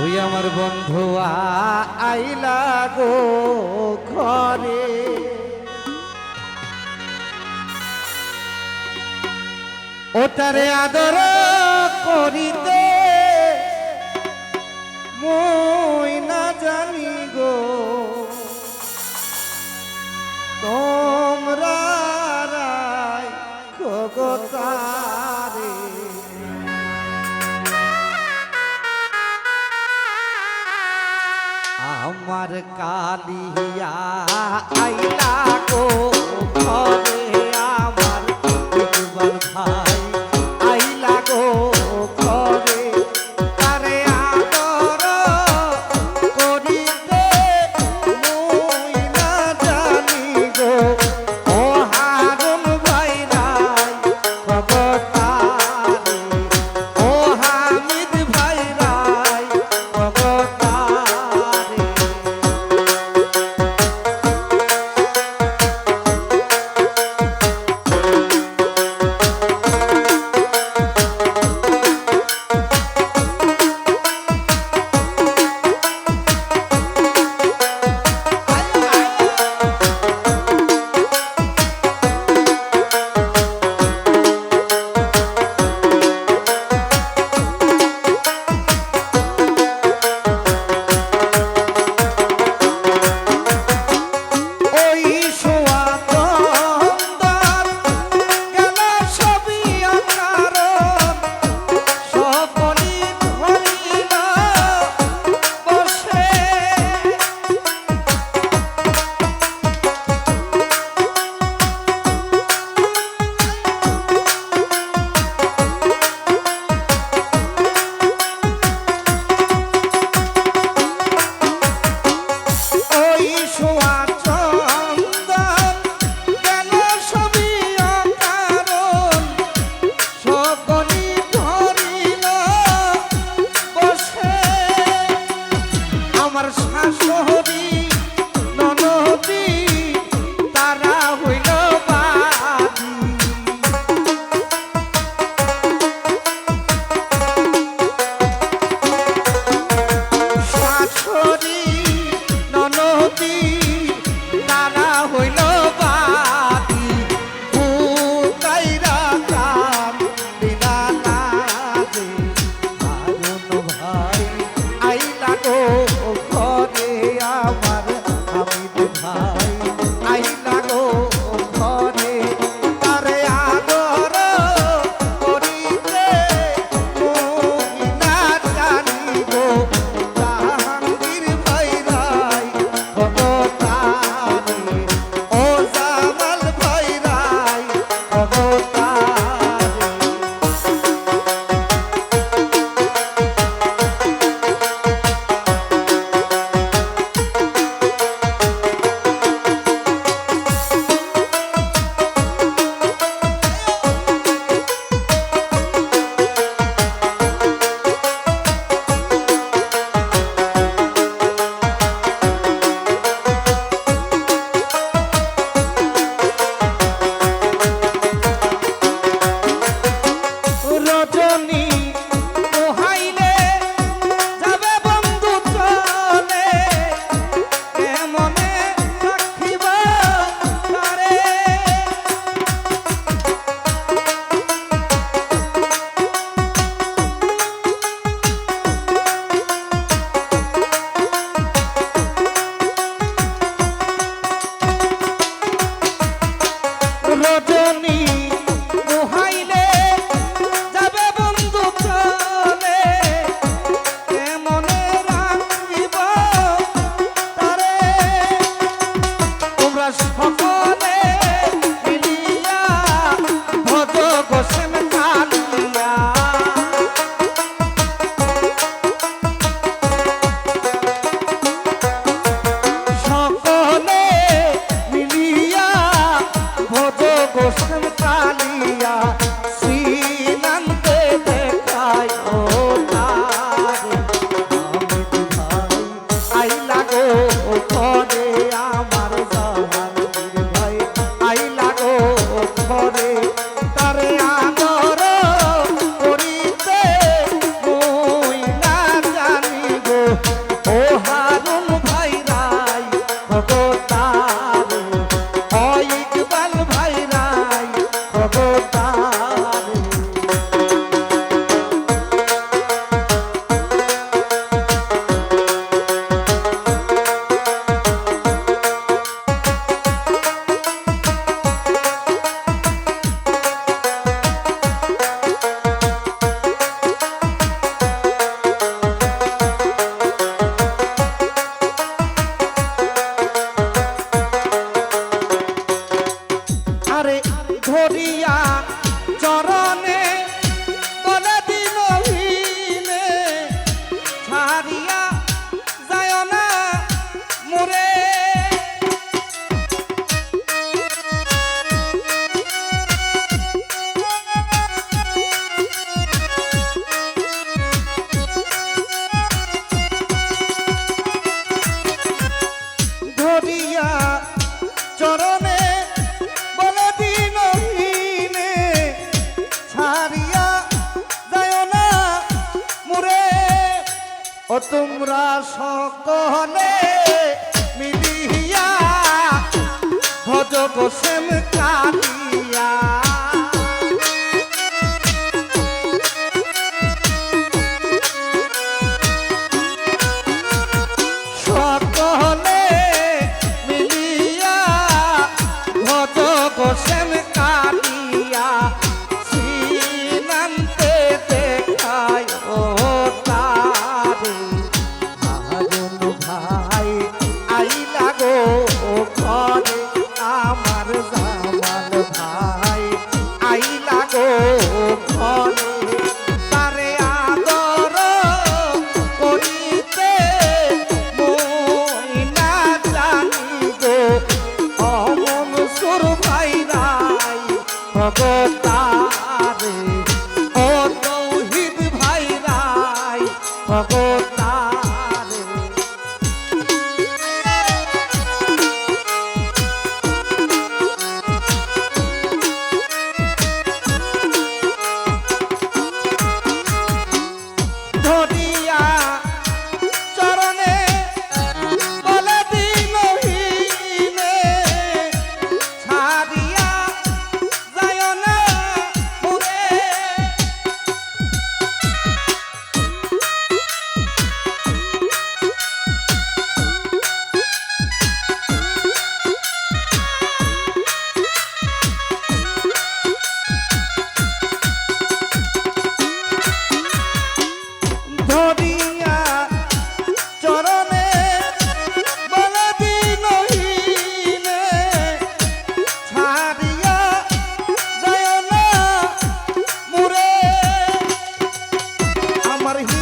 ওই আমার বন্ধু আইলা গো ঘরে। ওটারে আদর করিতে মই আমার কালিয়া আইলা গো ঘরে। ধরিয়া তোমরা সকলে মিলিয়া ভজ কোশেম কালিয়া ಬಂದೋ আমার